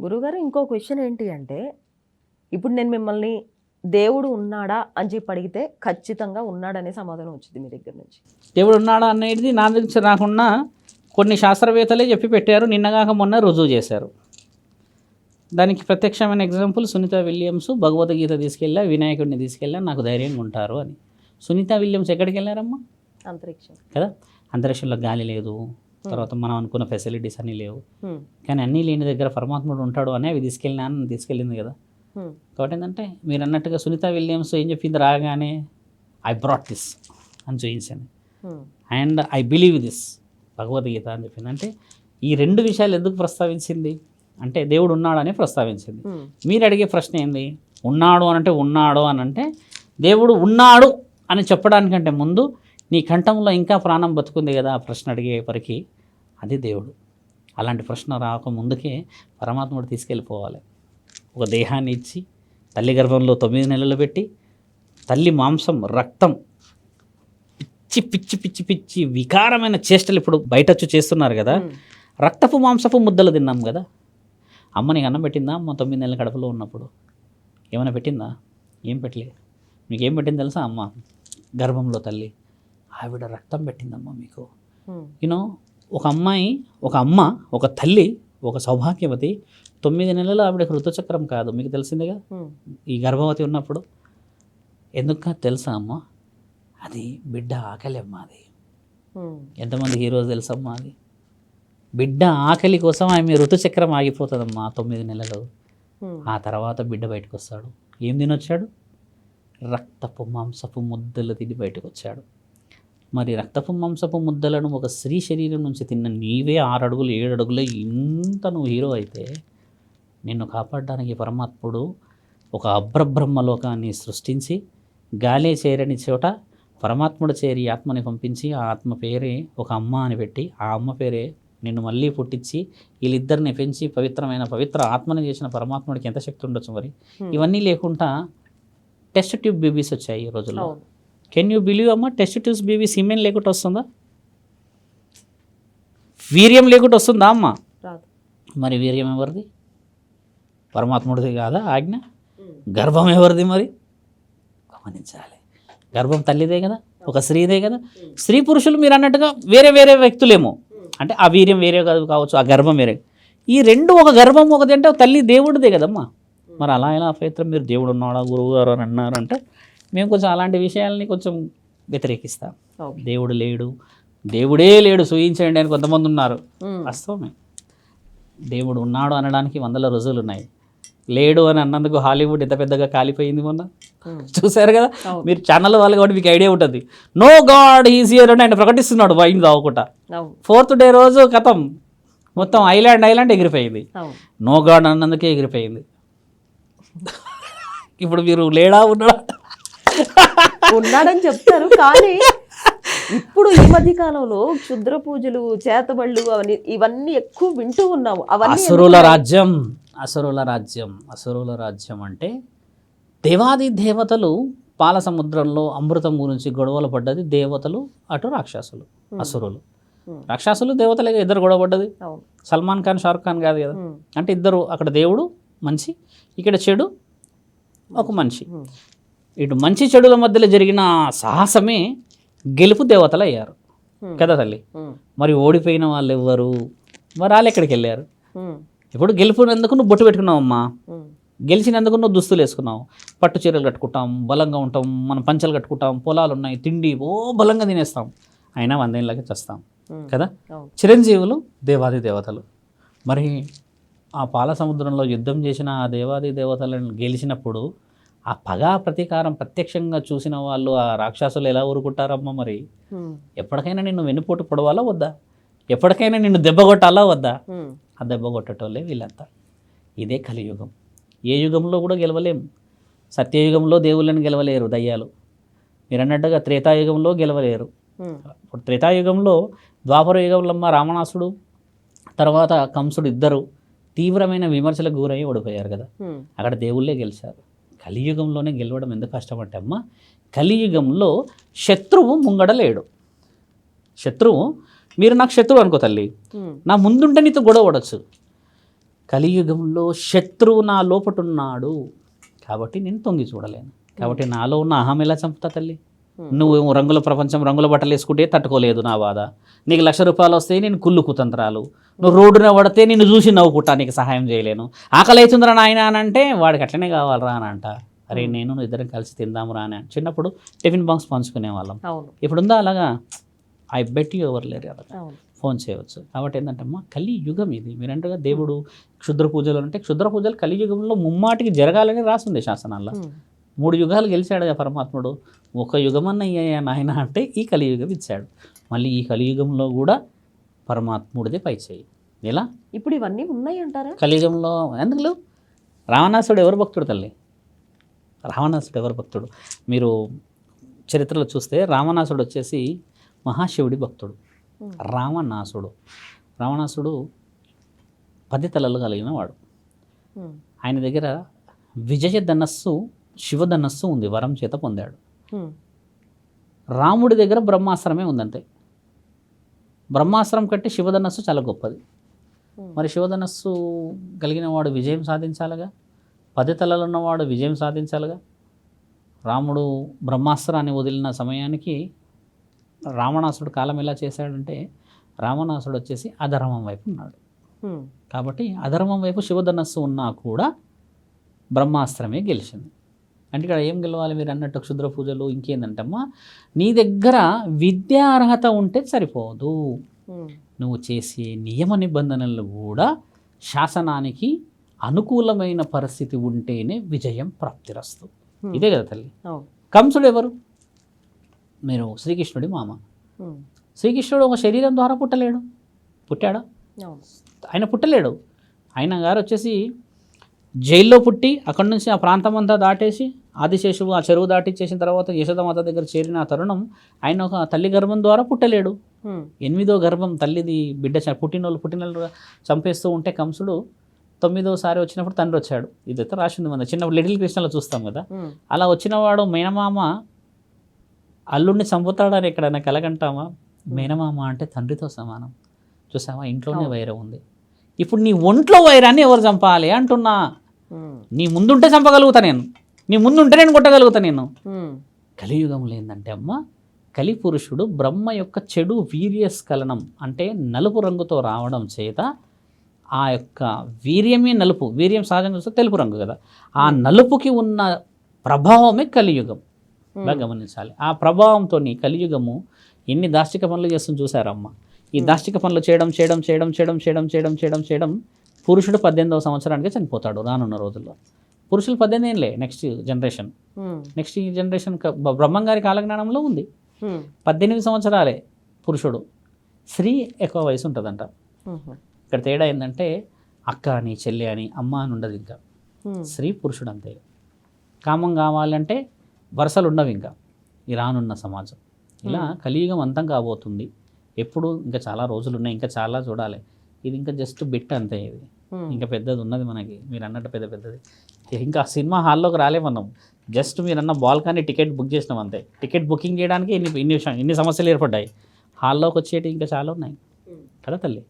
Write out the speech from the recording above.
గురుగారు ఇంకో క్వశ్చన్ ఏంటి అంటే ఇప్పుడు నేను మిమ్మల్ని దేవుడు ఉన్నాడా అని చెప్పి అడిగితే ఖచ్చితంగా ఉన్నాడనే సమాధానం వచ్చింది మీ దగ్గర నుంచి. దేవుడు ఉన్నాడా అనేది నా దగ్గర రాకున్నా కొన్ని శాస్త్రవేత్తలే చెప్పి పెట్టారు. నిన్నగాక మొన్న రుజువు చేశారు. దానికి ప్రత్యక్షమైన ఎగ్జాంపుల్ సునీత విలియమ్స్ భగవద్గీత తీసుకెళ్ళా వినాయకుడిని తీసుకెళ్ళా నాకు ధైర్యంగా ఉంటారు అని. సునీత విలియమ్స్ ఎక్కడికి వెళ్ళారమ్మా? అంతరిక్షం. కదా? అంతరిక్షంలో గాలి లేదు. తర్వాత మనం అనుకున్న ఫెసిలిటీస్ అన్నీ లేవు. కానీ అన్నీ లేని దగ్గర పరమాత్ముడు ఉంటాడు అని అవి తీసుకెళ్ళినా అని తీసుకెళ్ళింది కదా. కాబట్టి ఏంటంటే మీరు అన్నట్టుగా సునీత విలియమ్స్ ఏం చెప్పింది రాగానే ఐ బ్రాట్ దిస్ అని చూపించాను. And I believe this Bhagavad Gita అని చెప్పింది అంటే ఈ రెండు విషయాలు ఎందుకు ప్రస్తావించింది అంటే దేవుడు ఉన్నాడని ప్రస్తావించింది. మీరు అడిగే ప్రశ్న ఏంది ఉన్నాడు అని అంటే ఉన్నాడు అని అంటే దేవుడు ఉన్నాడు అని చెప్పడానికంటే ముందు నీ కంఠంలో ఇంకా ప్రాణం బతుకుంది కదా? ఆ ప్రశ్న అడిగే వరకు అది దేవుడు. అలాంటి ప్రశ్న రాక ముందుకే పరమాత్ముడు తీసుకెళ్ళిపోవాలి. ఒక దేహాన్ని ఇచ్చి తల్లి గర్భంలో తొమ్మిది నెలలు పెట్టి తల్లి మాంసం రక్తం పిచ్చి పిచ్చి పిచ్చి పిచ్చి వికారమైన చేష్టలు ఇప్పుడు బయటచ్చు చేస్తున్నారు కదా. రక్తపు మాంసపు ముద్దలు తిన్నాం కదా? అమ్మ నీకు అన్నం పెట్టిందా? అమ్మ తొమ్మిది నెలల కడుపులో ఉన్నప్పుడు. ఏమైనా పెట్టిందా? ఏం పెట్టలే. మీకు ఏం పెట్టింది తెలుసా అమ్మ? గర్భంలో తల్లి. ఆవిడ రక్తం పెట్టిందమ్మ మీకు. యూనో ఒక అమ్మాయి ఒక అమ్మ ఒక తల్లి ఒక సౌభాగ్యవతి తొమ్మిది నెలలు ఆవిడకి ఋతుచక్రం కాదు. మీకు తెలిసిందేగా. ఈ గర్భవతి ఉన్నప్పుడు. ఎందుకు తెలుసా అమ్మ? అది బిడ్డ ఆకలి అమ్మ అది. ఎంతమంది హీరోస్ తెలుసమ్మా అది? బిడ్డ ఆకలి కోసం ఆమె ఋతుచక్రం ఆగిపోతుందమ్మా తొమ్మిది నెలలు. ఆ తర్వాత బిడ్డ బయటకు వస్తాడు ఏం తినొచ్చాడు? రక్తపు మాంసపు ముద్దలు తిని బయటకు వచ్చాడు మరి రక్తపు మాంసపు ముద్దలను ఒక స్త్రీ శరీరం నుంచి తిన్న నీవే ఆరు అడుగులు ఏడు అడుగులు. ఇంత నువ్వు హీరో అయితే నిన్ను కాపాడడానికి పరమాత్ముడు ఒక అభ్రబ్రహ్మలోకాన్ని సృష్టించి గాలే చేరని చోట పరమాత్ముడు చేరి ఆత్మని పంపించి ఆ ఆత్మ పేరే ఒక అమ్మ అని పెట్టి ఆ అమ్మ పేరే నిన్ను మళ్ళీ పుట్టించి వీళ్ళిద్దరిని పెంచి పవిత్రమైన పవిత్ర ఆత్మని చేసిన పరమాత్ముడికి ఎంత శక్తి ఉండొచ్చు మరి. ఇవన్నీ లేకుండా టెస్ట్ ట్యూబ్ బేబీస్ వచ్చాయి ఈ రోజుల్లో. కెన్ యూ బిలీవ్ అమ్మ? టెస్ట్ ట్యూబ్స్ బేబీ సిమెన్ లేకుండా వస్తుందా? వీర్యం లేకుండా వస్తుందా అమ్మ? మరి వీర్యం ఎవరిది? పరమాత్ముడిది కాదా ఆజ్ఞ? గర్భం ఎవరిది మరి? గమనించాలి. గర్భం తల్లిదే కదా ఒక స్త్రీదే కదా. స్త్రీ పురుషులు మీరు అన్నట్టుగా వేరే వేరే వ్యక్తులేమో. అంటే ఆ వీర్యం వేరే కాదు కావచ్చు ఆ గర్భం వేరే. ఈ రెండు ఒక గర్భం ఒకటి అంటే తల్లి దేవుడిదే కదమ్మా. మరి అలా ఎలా పవిత్రం? మీరు దేవుడు ఉన్నాడా గురువు గారు అని అన్నారంటే మేము కొంచెం అలాంటి విషయాల్ని కొంచెం వ్యతిరేకిస్తాం. దేవుడు లేడు. దేవుడే లేడు. సూచించండి అని కొంతమంది ఉన్నారు. వాస్తవమే. దేవుడు ఉన్నాడు అనడానికి వందల రుజువులు ఉన్నాయి లేడు అని అన్నందుకు హాలీవుడ్ ఎంత పెద్దగా కాలిపోయింది మొన్న. చూశారు కదా. మీరు ఛానల్ వాళ్ళు కాబట్టి మీకు ఐడియా ఉంటుంది. నో గాడ్ ఈజియర్ అని ఆయన ప్రకటిస్తున్నాడు వైన్ అవును. ఫోర్త్ డే రోజు కథం. మొత్తం ఐలాండ్ ఐలాండ్ ఎగిరిపోయింది. నో గాడ్ అన్నందుకే ఎగిరిపోయింది. ఇప్పుడు మీరు లేడా ఉన్నాడా? ఉన్నాడని చెప్తారు కానీ ఇప్పుడు ఈ మధ్య కాలంలో క్షుద్ర పూజలు చేతబళ్ళు అవన్నీ ఇవన్నీ ఎక్కువ వింటూ ఉన్నాము. అవన్నీ అసురుల రాజ్యం అసురుల రాజ్యం అసురుల రాజ్యం అంటే దేవాది దేవతలు పాల సముద్రంలో అమృతం గురించి గొడవలు పడ్డది దేవతలు అటు రాక్షసులు అసురులు. రాక్షసులు దేవతలే ఇద్దరు గొడవ పడ్డది. సల్మాన్ ఖాన్ షారుఖ్ ఖాన్ కాదు కదా. అంటే ఇద్దరు అక్కడ దేవుడు మంచి ఇక్కడ చెడు ఒక మనిషి. ఇటు మంచి చెడుల మధ్యలో జరిగిన సాహసమే గెలుపు దేవతలు అయ్యారు. కదా తల్లి. మరి ఓడిపోయిన వాళ్ళు ఎవ్వరు మరి వాళ్ళు ఎక్కడికి వెళ్ళారు. ఇప్పుడు గెలుపునందుకు నువ్వు బొట్టు పెట్టుకున్నావమ్మా. గెలిచినందుకు నువ్వు దుస్తులు వేసుకున్నావు. పట్టు చీరలు కట్టుకుంటాం బలంగా ఉంటాం మనం పంచలు కట్టుకుంటాం పొలాలు ఉన్నాయి తిండి ఓ బలంగా తినేస్తాం. అయినా వందేళ్ళకి చేస్తాం. కదా? చిరంజీవులు దేవాది దేవతలు. మరి ఆ పాల సముద్రంలో యుద్ధం చేసిన ఆ దేవాది దేవతలను గెలిచినప్పుడు ఆ పగా ప్రతీకారం ప్రత్యక్షంగా చూసిన వాళ్ళు ఆ రాక్షసులు ఎలా ఊరుకుంటారమ్మా మరి. ఎప్పటికైనా నిన్ను వెన్నుపోటు పొడవాలా వద్దా? ఎప్పటికైనా నిన్ను దెబ్బ కొట్టాలా వద్దా. ఆ దెబ్బ కొట్టేటోళ్ళే వీళ్ళంతా. ఇదే కలియుగం. ఏ యుగంలో కూడా గెలవలేం. సత్యయుగంలో దేవుళ్ళని గెలవలేరు దయ్యాలు. మీరు అన్నట్టుగా త్రేతాయుగంలో గెలవలేరు. ఇప్పుడు త్రేతాయుగంలో ద్వాపర యుగంలో అమ్మ రావణాసుడు తర్వాత కంసుడు ఇద్దరు తీవ్రమైన విమర్శలకు గురై ఓడిపోయారు కదా. అక్కడ దేవుళ్ళే గెలిచారు. కలియుగంలోనే గెలవడం ఎందుకు కష్టం అంటే అమ్మ? కలియుగంలో శత్రువు ముంగడ లేడు శత్రువు మీరు నాకు శత్రువు అనుకో తల్లి. నా ముందుంటే నీతో గొడవ పడవచ్చు కలియుగంలో శత్రువు నా లోపటున్నాడు. కాబట్టి నేను తొంగి చూడలేను. కాబట్టి నాలో ఉన్న అహం ఎలా చంపుతా తల్లి. నువ్వు రంగుల ప్రపంచం రంగుల బట్టలు వేసుకుంటే తట్టుకోలేదు నా బాధ. నీకు లక్ష రూపాయలు వస్తే నేను కుళ్ళు కుతంత్రాలు. నువ్వు రోడ్డున పడితే నిన్ను చూసి నవ్వుకుంటా నీకు సహాయం చేయలేను. ఆకలి అవుతుందిరా నాయన అని అంటే వాడికి అట్లనే కావాలరా అని అంట. అరే నేను నువ్వు ఇద్దరం కలిసి తిందామురా అని. చిన్నప్పుడు టిఫిన్ బాక్స్ పంచుకునే వాళ్ళం ఇప్పుడు ఉందా అలాగా? ఐ బెట్ యూ ఎవరు లేరు అలాగా. ఫోన్ చేయవచ్చు. కాబట్టి ఏంటంటే అమ్మా కలి యుగం ఇది మీరంటగా దేవుడు క్షుద్ర పూజలు అంటే క్షుద్ర పూజలు కలియుగంలో ముమ్మాటికి జరగాలని రాసింది శాసనాల్లో. మూడు యుగాలు గెలిచాడు కదా పరమాత్ముడు. ఒక యుగమన్న అయ్యాయా నాయన అంటే ఈ కలియుగం ఇచ్చాడు. మళ్ళీ ఈ కలియుగంలో కూడా పరమాత్ముడిదే పై చేయి. ఎలా? ఇప్పుడు ఇవన్నీ ఉన్నాయి అంటారా? కలియుగంలో ఎందుకు? రావణాసుడు ఎవరు భక్తుడు తల్లి? రావణాసుడు ఎవరు భక్తుడు? మీరు చరిత్రలో చూస్తే రావణాసుడు వచ్చేసి మహాశివుడి భక్తుడు. రావణాసుడు. రావణాసుడు పది తలలు కలిగిన వాడు. ఆయన దగ్గర విజయ ధనస్సు శివధనస్సు ఉంది వరం చేత పొందాడు. రాముడి దగ్గర బ్రహ్మాస్త్రమే ఉందంతే. బ్రహ్మాస్త్రం కంటే శివధనస్సు చాలా గొప్పది. మరి శివధనస్సు కలిగిన వాడు విజయం సాధించాలిగా? పది తలలు ఉన్నవాడు విజయం సాధించాలిగా? రాముడు బ్రహ్మాస్త్రాన్ని వదిలిన సమయానికి రావణాసుడు కాలం ఎలా చేశాడంటే రావణాసుడు వచ్చేసి అధర్మం వైపు ఉన్నాడు. కాబట్టి అధర్మం వైపు శివధనస్సు ఉన్నా కూడా బ్రహ్మాస్త్రమే గెలిచింది. అంటే ఇక్కడ ఏం గెలవాలి మీరు అన్నట్టు క్షుద్ర పూజలు ఇంకేందంటమ్మా? నీ దగ్గర విద్యా అర్హత ఉంటే సరిపోదు. నువ్వు చేసే నియమ నిబంధనలు కూడా శాసనానికి అనుకూలమైన పరిస్థితి ఉంటేనే విజయం ప్రాప్తిరస్తు. ఇదే కదా తల్లి. కంసుడు ఎవరు? మీరు శ్రీకృష్ణుడి మామ. శ్రీకృష్ణుడు ఒక శరీరం ద్వారా పుట్టలేడు. పుట్టాడా? ఆయన పుట్టలేడు. ఆయన గారు వచ్చేసి జైల్లో పుట్టి అక్కడి నుంచి ఆ ప్రాంతం అంతా దాటేసి ఆదిశేషువు ఆ చెరువు దాటిచ్చేసిన తర్వాత యశోదమాత దగ్గర చేరిన ఆ తరుణం ఆయన ఒక తల్లి గర్భం ద్వారా పుట్టలేడు. ఎనిమిదో గర్భం తల్లిది బిడ్డ పుట్టినోళ్ళు పుట్టినోళ్ళు చంపేస్తూ ఉంటే కంసుడు తొమ్మిదోసారి వచ్చినప్పుడు తండ్రి వచ్చాడు. ఇదైతే రాసింది మన చిన్న లిటిల్ కృష్ణలో చూస్తాం కదా. అలా వచ్చినవాడు మేనమామ అల్లుడిని చంపుతాడని ఎక్కడైనా కలగంటామా? మేనమామ అంటే తండ్రితో సమానం. చూసావా? ఇంట్లోనే. వైరం ఉంది. ఇప్పుడు నీ ఒంట్లో వైరాన్ని ఎవరు చంపాలి అంటున్నా. నీ ముందుంటే చంపగలుగుతా నేను. నీ ముందుంటే నేను కొట్టగలుగుతా నేను. కలియుగంలో ఏంటంటే అమ్మ కలి పురుషుడు బ్రహ్మ యొక్క చెడు వీర్యస్ఖలనం అంటే నలుపు రంగుతో రావడం చేత ఆ యొక్క వీర్యమే నలుపు. వీర్యం సహజంగా చూస్తే తెలుపు రంగు కదా. ఆ నలుపుకి ఉన్న ప్రభావమే కలియుగం. ఇలా గమనించాలి. ఆ ప్రభావంతో కలియుగము ఎన్ని దాష్టిక పనులు చేస్తుంది చూసారమ్మ. ఈ దాష్టిక పనులు చేయడం చేయడం చేయడం చేయడం చేయడం చేయడం చేయడం చేయడం పురుషుడు పద్దెనిమిదవ సంవత్సరానికి చనిపోతాడు రానున్న రోజుల్లో. పురుషులు పద్దెనిమిది ఏళ్ళే నెక్స్ట్ జనరేషన్. ఉమ్. నెక్స్ట్ ఈ జనరేషన్ బ్రహ్మంగారి కాలజ్ఞానంలో ఉంది. ఉమ్. పద్దెనిమిది సంవత్సరాలే పురుషుడు. స్త్రీ ఎక్కువ వయసు ఉంటుందంట. ఇక్కడ తేడా ఏంటంటే అక్క అని చెల్లి అని అమ్మ అని ఉండదు ఇంకా. స్త్రీ పురుషుడు అంతే కామం కావాలంటే వరుసలు ఉండవు ఇంకా ఈ రానున్న సమాజం. ఇలా కలియుగం అంతం కాబోతుంది. ఎప్పుడు ఇంకా చాలా రోజులు ఉన్నాయి ఇంకా చాలా చూడాలి. ఇది ఇంకా జస్ట్ బిట్ అంతే ఇది. ఇంకా పెద్దది ఉన్నది మనకి మీరు అన్నట్టు పెద్ద పెద్దది. ఇంకా సినిమా హాల్లోకి రాలే మనం జస్ట్ మీరు అన్న బాల్కనీ టికెట్ బుక్ చేసినాం అంతే. టికెట్ బుకింగ్ చేయడానికి ఇన్ని ఇన్ని ఇన్ని సమస్యలు ఏర్పడ్డాయి. హాల్లోకి వచ్చేటి ఇంకా చాలా ఉన్నాయి. కదా తల్లి?